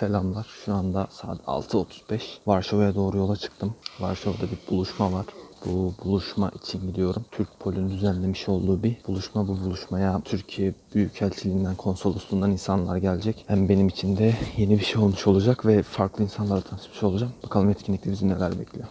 Selamlar. Şu anda saat 6.35. Varşova'ya doğru yola çıktım. Varşova'da bir buluşma var. Bu buluşma için gidiyorum. Türk Pol'ün düzenlemiş olduğu bir buluşma. Bu buluşmaya Türkiye Büyükelçiliğinden, konsolosluğundan insanlar gelecek. Hem benim için de yeni bir şey olmuş olacak ve farklı insanlarla tanışmış olacağım. Bakalım etkinlikte bizi neler bekliyor.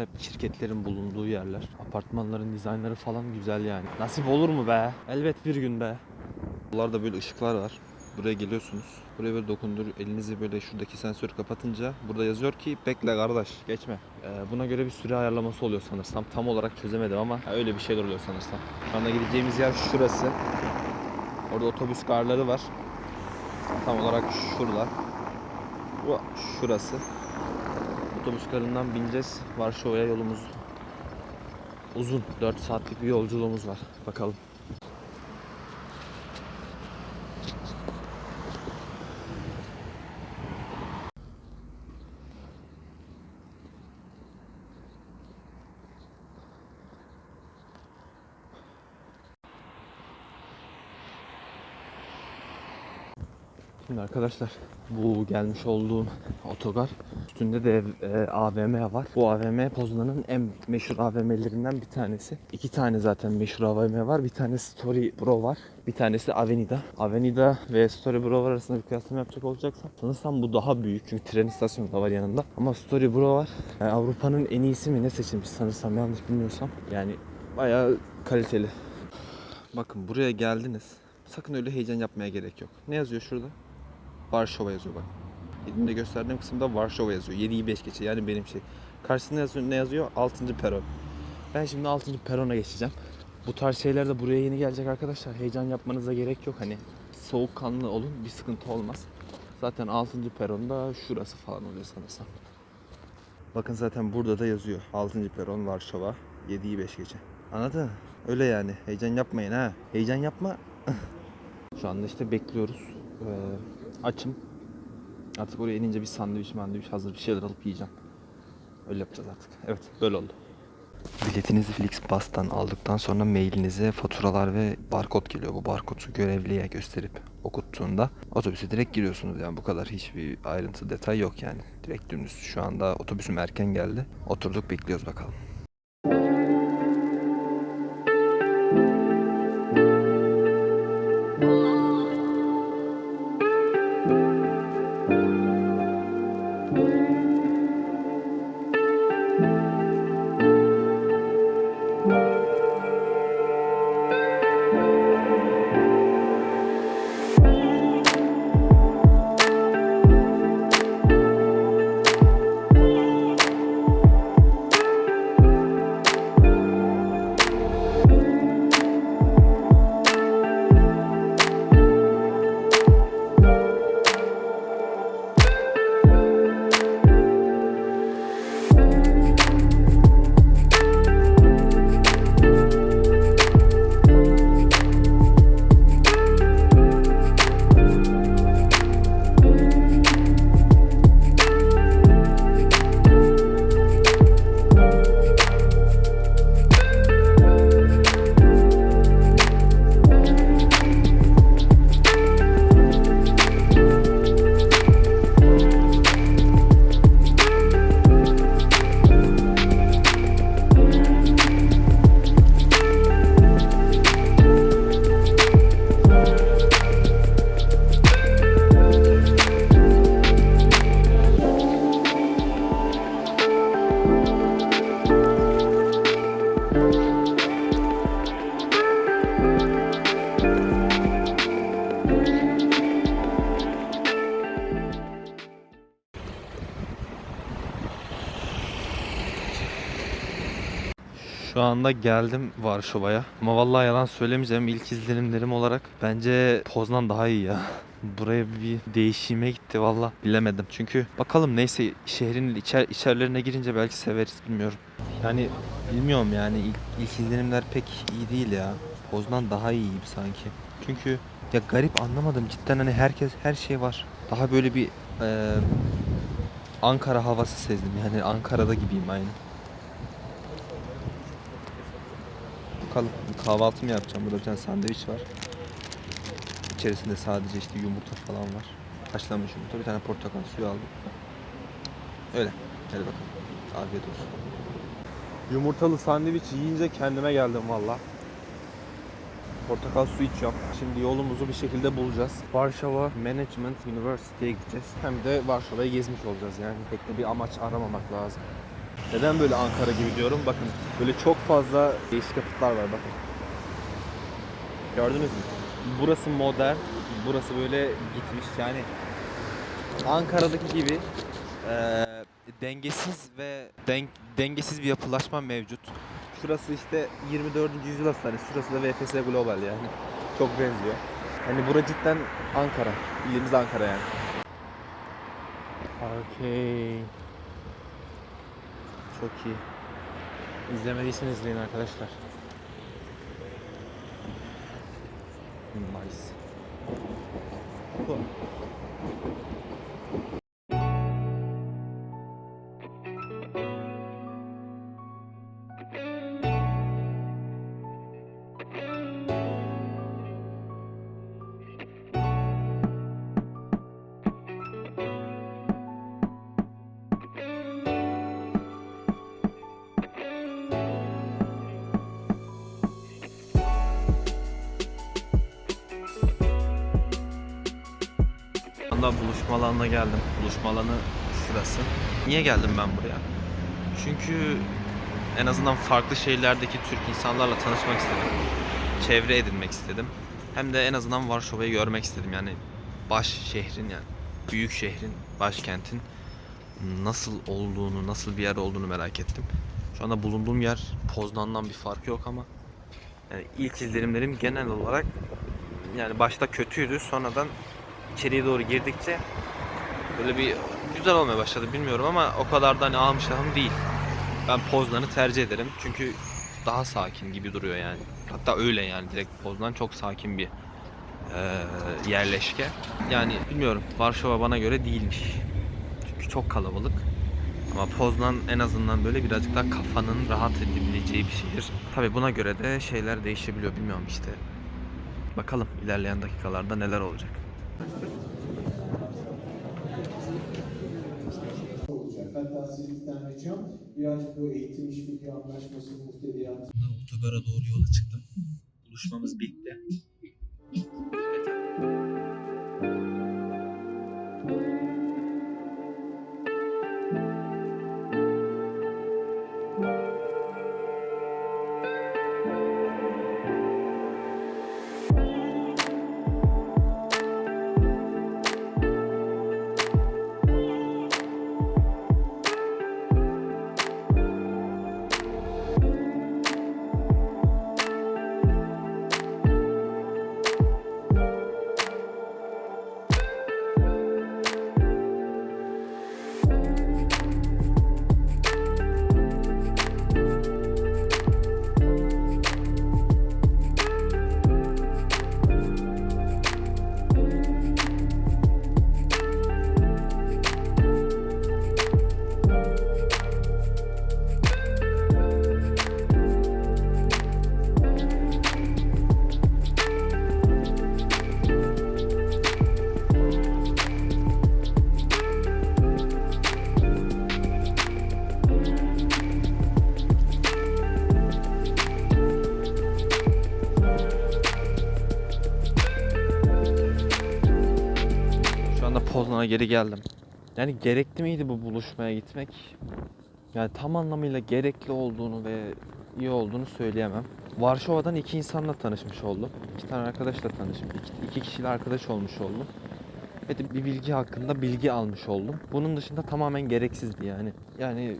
Hep şirketlerin bulunduğu yerler. Apartmanların dizaynları falan güzel yani. Nasip olur mu be? Elbet bir gün be. Buralarda böyle ışıklar var. Buraya geliyorsunuz. Buraya böyle dokundur. Elinizi böyle şuradaki sensörü kapatınca burada yazıyor ki bekle kardeş geçme. Ee, buna göre bir süre ayarlaması oluyor sanırsam. Tam olarak çözemedim ama öyle bir şeyler oluyor sanırsam. Şu anda gideceğimiz yer şurası. Orada otobüs garları var. Tam olarak şurada. Bu şurası. Otobüs garından bineceğiz. Varşova'ya yolumuz uzun. 4 saatlik bir yolculuğumuz var. Bakalım. Şimdi arkadaşlar bu gelmiş olduğum otogar üstünde de e, AVM var. Bu AVM Poznan'ın en meşhur AVM'lerinden bir tanesi. İki tane zaten meşhur AVM var. Bir tanesi Story Bro var. Bir tanesi Avenida. Avenida ve Story Bro var arasında bir kıyaslama yapacak olacaksam sanırsam bu daha büyük çünkü tren istasyonu da var yanında. Ama Story Bro var. E, Avrupa'nın en iyisi mi ne seçilmiş sanırsam yanlış bilmiyorsam. Yani bayağı kaliteli. Bakın buraya geldiniz. Sakın öyle heyecan yapmaya gerek yok. Ne yazıyor şurada? Varşova yazıyor bak. Elimde gösterdiğim kısımda Varşova yazıyor. 7'yi 5 geçe yani benim şey. Karşısında yazıyor, ne yazıyor? 6. peron. Ben şimdi 6. perona geçeceğim. Bu tarz şeyler de buraya yeni gelecek arkadaşlar. Heyecan yapmanıza gerek yok. Hani soğukkanlı olun bir sıkıntı olmaz. Zaten 6. peronda şurası falan oluyor sanırsam. Bakın zaten burada da yazıyor. 6. peron Varşova. 7'yi 5 geçe. Anladın mı? Öyle yani. Heyecan yapmayın ha. Heyecan yapma. Şu anda işte bekliyoruz. Ee, açım. Artık oraya inince bir sandviç mandviç hazır bir şeyler alıp yiyeceğim. Öyle yapacağız artık. Evet böyle oldu. Biletinizi Flixbus'tan aldıktan sonra mailinize faturalar ve barkod geliyor. Bu barkodu görevliye gösterip okuttuğunda otobüse direkt giriyorsunuz. Yani bu kadar hiçbir ayrıntı detay yok yani. Direkt dümdüz. Şu anda otobüsüm erken geldi. Oturduk bekliyoruz bakalım. Anda geldim Varşova'ya. Ama vallahi yalan söylemeyeceğim. İlk izlenimlerim olarak bence Poznan daha iyi ya. Buraya bir değişime gitti valla bilemedim. Çünkü bakalım neyse şehrin içer, içerilerine girince belki severiz bilmiyorum. Yani bilmiyorum yani ilk, ilk izlenimler pek iyi değil ya. Poznan daha iyi sanki. Çünkü ya garip anlamadım cidden hani herkes her şey var. Daha böyle bir eee, Ankara havası sezdim. Yani Ankara'da gibiyim aynı. Bakalım kahvaltımı yapacağım. Burada bir tane sandviç var. İçerisinde sadece işte yumurta falan var. Haşlanmış yumurta. Bir tane portakal suyu aldım. Öyle. Hadi bakalım. Afiyet olsun. Yumurtalı sandviç yiyince kendime geldim valla. Portakal su içiyorum. Şimdi yolumuzu bir şekilde bulacağız. Varşova Management University'ye gideceğiz. Hem de Varşova'yı gezmiş olacağız yani. Pek de bir amaç aramamak lazım. Neden böyle Ankara gibi diyorum? Bakın böyle çok fazla değişik yapıtlar var bakın. Gördünüz mü? Burası modern, burası böyle gitmiş yani Ankara'daki gibi eee, dengesiz ve den- dengesiz bir yapılaşma mevcut. Şurası işte 24. yüzyıl hastanesi, şurası da VFS Global yani. Çok benziyor. Hani bura cidden Ankara. Bildiğimiz Ankara yani. Okey. Çok iyi. İzlemediyseniz izleyin arkadaşlar. Nice. Cool. Anda buluşma alanına geldim. Buluşma alanı şurası. Niye geldim ben buraya? Çünkü en azından farklı şehirlerdeki Türk insanlarla tanışmak istedim. Çevre edinmek istedim. Hem de en azından Varşova'yı görmek istedim. Yani baş şehrin yani büyük şehrin, başkentin nasıl olduğunu, nasıl bir yer olduğunu merak ettim. Şu anda bulunduğum yer Poznan'dan bir farkı yok ama yani ilk izlenimlerim genel olarak yani başta kötüydü. Sonradan içeriye doğru girdikçe böyle bir güzel olmaya başladı bilmiyorum ama o kadar da hani almışlarım değil. Ben Poznan'ı tercih ederim çünkü daha sakin gibi duruyor yani. Hatta öyle yani direkt Poznan çok sakin bir eee, yerleşke. Yani bilmiyorum Varşova bana göre değilmiş. Çünkü çok kalabalık. Ama Poznan en azından böyle birazcık daha kafanın rahat edebileceği bir şehir. Tabi buna göre de şeyler değişebiliyor bilmiyorum işte. Bakalım ilerleyen dakikalarda neler olacak. Olacak. Tane ricam birazcık bu eğitim işbirliği anlaşması muhteviyatı Otogara doğru yola çıktım. Buluşmamız bitti. Poznan'a geri geldim. Yani gerekli miydi bu buluşmaya gitmek? Yani tam anlamıyla gerekli olduğunu ve iyi olduğunu söyleyemem. Varşova'dan iki insanla tanışmış oldum. İki tane arkadaşla tanışmış. İki, iki kişiyle arkadaş olmuş oldum. Ve de bir bilgi hakkında bilgi almış oldum. Bunun dışında tamamen gereksizdi yani. Yani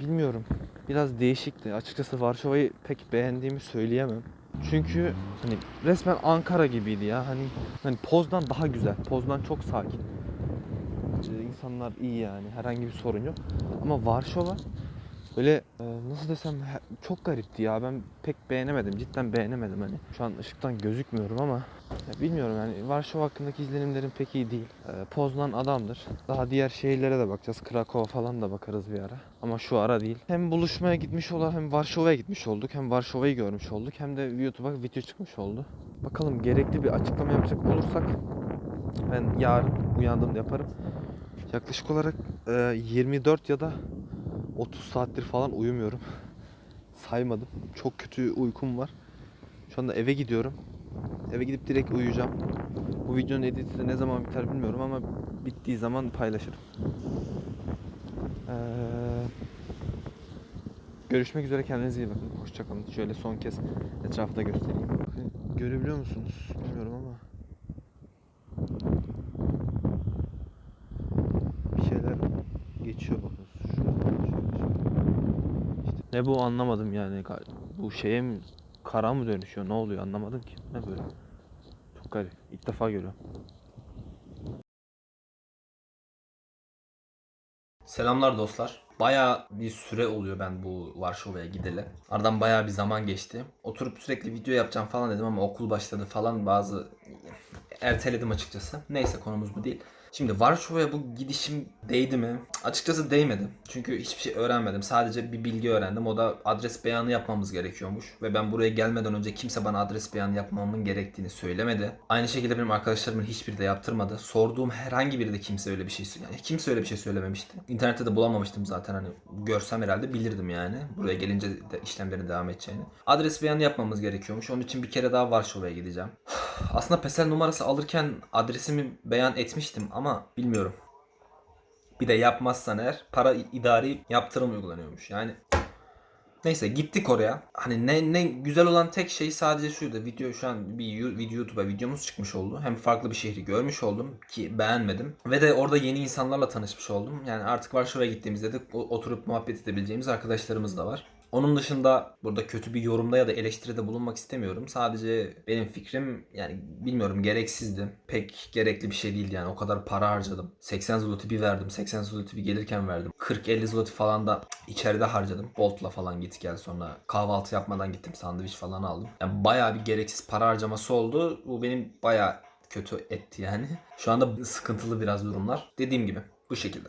bilmiyorum. Biraz değişikti. Açıkçası Varşova'yı pek beğendiğimi söyleyemem. Çünkü hani resmen Ankara gibiydi ya. Hani hani Poznan daha güzel. Poznan çok sakin. İnsanlar iyi yani. Herhangi bir sorun yok. Ama Varşova Böyle e, nasıl desem çok garipti ya. Ben pek beğenemedim. Cidden beğenemedim hani. Şu an ışıktan gözükmüyorum ama ya bilmiyorum yani Varşova hakkındaki izlenimlerim pek iyi değil. E, Poznan adamdır. Daha diğer şehirlere de bakacağız. Krakow falan da bakarız bir ara. Ama şu ara değil. Hem buluşmaya gitmiş olalım hem Varşova'ya gitmiş olduk. Hem Varşova'yı görmüş olduk. Hem de YouTube'a video çıkmış oldu. Bakalım gerekli bir açıklama yapacak olursak ben yarın uyandığımda yaparım. Yaklaşık olarak e, 24 ya da 30 saattir falan uyumuyorum. Saymadım. Çok kötü uykum var. Şu anda eve gidiyorum. Eve gidip direkt uyuyacağım. Bu videonun editi ne zaman biter bilmiyorum ama bittiği zaman paylaşırım. Ee, görüşmek üzere kendinize iyi bakın. Hoşçakalın. Şöyle son kez etrafta göstereyim. Görebiliyor musunuz? Bilmiyorum ama. Bir şeyler geçiyor bakın. Şurada şöyle şöyle. İşte ne bu anlamadım yani. Bu şeye mi kara mı dönüşüyor? Ne oluyor anlamadım ki. Ne böyle? Çok garip. İlk defa görüyorum. Selamlar dostlar. Bayağı bir süre oluyor ben bu Varşova'ya gideli. Aradan bayağı bir zaman geçti. Oturup sürekli video yapacağım falan dedim ama okul başladı falan bazı erteledim açıkçası. Neyse konumuz bu değil. Şimdi Varşova'ya bu gidişim değdi mi? Açıkçası değmedi. Çünkü hiçbir şey öğrenmedim. Sadece bir bilgi öğrendim. O da adres beyanı yapmamız gerekiyormuş. Ve ben buraya gelmeden önce kimse bana adres beyanı yapmamın gerektiğini söylemedi. Aynı şekilde benim arkadaşlarımın hiçbiri de yaptırmadı. Sorduğum herhangi biri de kimse öyle bir şey yani kimse öyle bir şey söylememişti. İnternette de bulamamıştım zaten hani görsem herhalde bilirdim yani. Buraya gelince de işlemlerin devam edeceğini. Adres beyanı yapmamız gerekiyormuş. Onun için bir kere daha Varşova'ya gideceğim. Aslında PESEL numarası alırken adresimi beyan etmiştim ama bilmiyorum. Bir de yapmazsan eğer para idari yaptırım uygulanıyormuş. Yani Neyse gittik oraya. Hani ne ne güzel olan tek şey sadece şuydu. Video şu an bir video YouTube'a videomuz çıkmış oldu. Hem farklı bir şehri görmüş oldum ki beğenmedim. Ve de orada yeni insanlarla tanışmış oldum. Yani artık Varşova'ya gittiğimizde de oturup muhabbet edebileceğimiz arkadaşlarımız da var. Onun dışında burada kötü bir yorumda ya da eleştiride bulunmak istemiyorum. Sadece benim fikrim yani bilmiyorum gereksizdi. Pek gerekli bir şey değildi yani o kadar para harcadım. 80 zloty bir verdim. 80 zloty bir gelirken verdim. 40-50 zloty falan da içeride harcadım. Bolt'la falan git gel sonra kahvaltı yapmadan gittim sandviç falan aldım. Yani bayağı bir gereksiz para harcaması oldu. Bu benim bayağı kötü etti yani. Şu anda sıkıntılı biraz durumlar. Dediğim gibi bu şekilde.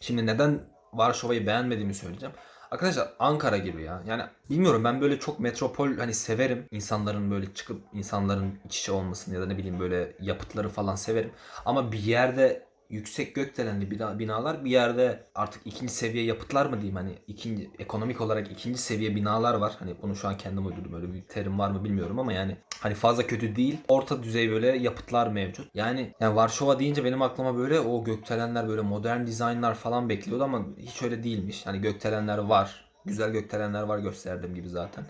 Şimdi neden Varşova'yı beğenmediğimi söyleyeceğim. Arkadaşlar Ankara gibi ya. Yani bilmiyorum ben böyle çok metropol hani severim. İnsanların böyle çıkıp insanların iç içe olmasını ya da ne bileyim böyle yapıtları falan severim. Ama bir yerde yüksek gökdelenli bina- binalar bir yerde artık ikinci seviye yapıtlar mı diyeyim hani ikinci ekonomik olarak ikinci seviye binalar var. Hani bunu şu an kendim uydurdum öyle bir terim var mı bilmiyorum ama yani hani fazla kötü değil. Orta düzey böyle yapıtlar mevcut. Yani yani Varşova deyince benim aklıma böyle o gökdelenler böyle modern dizaynlar falan bekliyordu ama hiç öyle değilmiş. Hani gökdelenler var. Güzel gökdelenler var gösterdiğim gibi zaten.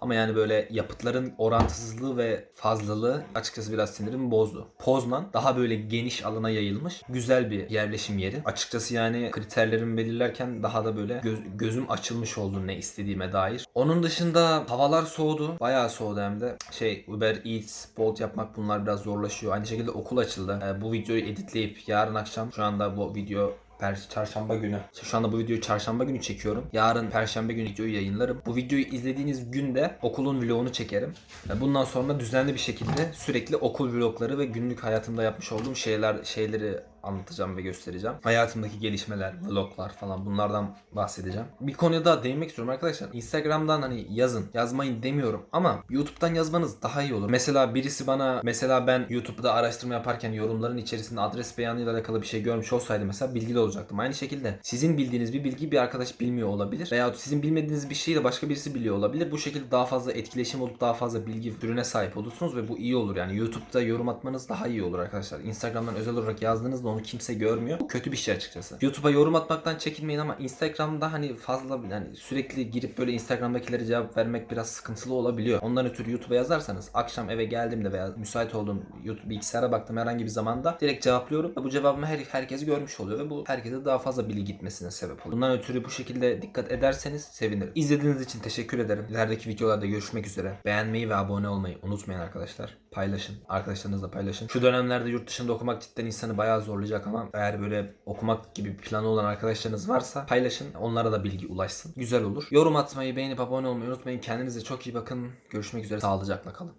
Ama yani böyle yapıtların orantısızlığı ve fazlalığı açıkçası biraz sinirimi bozdu. Poznan daha böyle geniş alana yayılmış güzel bir yerleşim yeri. Açıkçası yani kriterlerimi belirlerken daha da böyle göz- gözüm açılmış oldu ne istediğime dair. Onun dışında havalar soğudu. Bayağı soğudu hem de. Şey Uber Eats, Bolt yapmak bunlar biraz zorlaşıyor. Aynı şekilde okul açıldı. Ee, bu videoyu editleyip yarın akşam şu anda bu video Per çarşamba günü. Şu anda bu videoyu çarşamba günü çekiyorum. Yarın perşembe günü videoyu yayınlarım. Bu videoyu izlediğiniz günde okulun vlogunu çekerim. Bundan sonra düzenli bir şekilde sürekli okul vlogları ve günlük hayatımda yapmış olduğum şeyler şeyleri anlatacağım ve göstereceğim. Hayatımdaki gelişmeler, vloglar falan bunlardan bahsedeceğim. Bir konuya daha değinmek istiyorum arkadaşlar. Instagram'dan hani yazın. Yazmayın demiyorum ama YouTube'dan yazmanız daha iyi olur. Mesela birisi bana mesela ben YouTube'da araştırma yaparken yorumların içerisinde adres beyanıyla alakalı bir şey görmüş olsaydı mesela bilgili olacaktım. Aynı şekilde sizin bildiğiniz bir bilgi bir arkadaş bilmiyor olabilir. Veya sizin bilmediğiniz bir şeyi de başka birisi biliyor olabilir. Bu şekilde daha fazla etkileşim olup daha fazla bilgi türüne sahip olursunuz ve bu iyi olur. Yani YouTube'da yorum atmanız daha iyi olur arkadaşlar. Instagram'dan özel olarak yazdığınızda onu kimse görmüyor. Bu kötü bir şey açıkçası. YouTube'a yorum atmaktan çekinmeyin ama Instagram'da hani fazla yani sürekli girip böyle Instagram'dakilere cevap vermek biraz sıkıntılı olabiliyor. Ondan ötürü YouTube'a yazarsanız akşam eve geldiğimde veya müsait olduğum YouTube bilgisayara baktım herhangi bir zamanda direkt cevaplıyorum bu cevabımı her, herkes görmüş oluyor ve bu herkese daha fazla bilgi gitmesine sebep oluyor. Bundan ötürü bu şekilde dikkat ederseniz sevinirim. İzlediğiniz için teşekkür ederim. İlerideki videolarda görüşmek üzere. Beğenmeyi ve abone olmayı unutmayın arkadaşlar. Paylaşın. Arkadaşlarınızla paylaşın. Şu dönemlerde yurt dışında okumak cidden insanı bayağı zorlayacak ama eğer böyle okumak gibi planı olan arkadaşlarınız varsa paylaşın. Onlara da bilgi ulaşsın. Güzel olur. Yorum atmayı, beğenip abone olmayı unutmayın. Kendinize çok iyi bakın. Görüşmek üzere. Sağlıcakla kalın.